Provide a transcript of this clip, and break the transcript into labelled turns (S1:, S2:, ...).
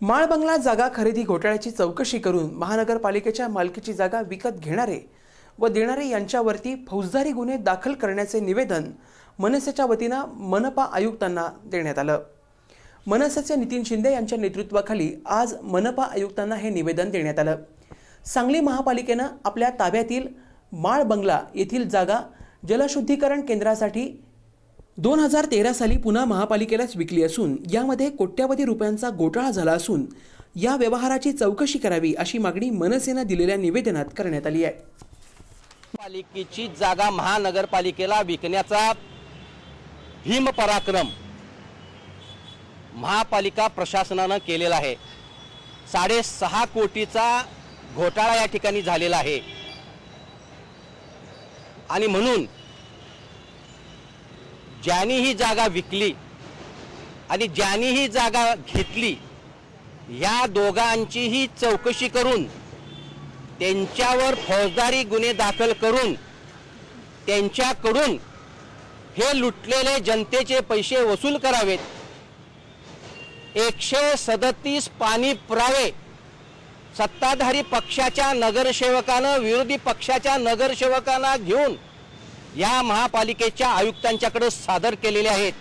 S1: माळ बंगला जागा खरेदी घोटाळ्याची चौकशी करून महानगरपालिकेच्या मालकीची जागा विकत घेणारे व देणारे यांच्यावरती फौजदारी गुन्हे दाखल करण्याचे निवेदन मनसेच्या वतीनं मनपा आयुक्तांना देण्यात आलं. मनसेचे नितीन शिंदे यांच्या नेतृत्वाखाली आज मनपा आयुक्तांना हे निवेदन देण्यात आलं. सांगली महापालिकेनं आपल्या ताब्यातील माळ बंगला येथील जागा जलशुद्धीकरण केंद्रासाठी दोन हजार तेरा साली पुन्हा महापालिकेलाच विकली असून यामध्ये कोट्यावधी रुपयांचा घोटाळा झाला असून या व्यवहाराची चौकशी करावी अशी मागणी मनसेनं दिलेल्या निवेदनात करण्यात आली आहे.
S2: पालिकेची जागा महानगरपालिकेला विकण्याचा भीम पराक्रम महापालिका प्रशासनानं केलेला आहे. साडेसहा कोटीचा घोटाळा या ठिकाणी झालेला आहे. आणि म्हणून ज्यांनी ही जागा विकली आणि ज्यांनी ही जागा घेतली या दोघांचीही चौकशी करून त्यांच्यावर फौजदारी गुन्हे दाखल करून त्यांच्याकडून हे लुटलेले जनतेचे पैसे वसूल करावेत. एकशे सदतीस पाणी पुरावे सत्ताधारी पक्षाच्या नगरसेवकानं विरोधी पक्षाच्या नगरसेवकांना घेऊन या महापालिकेच्या आयुक्तांच्याकडे सादर केलेले आहेत.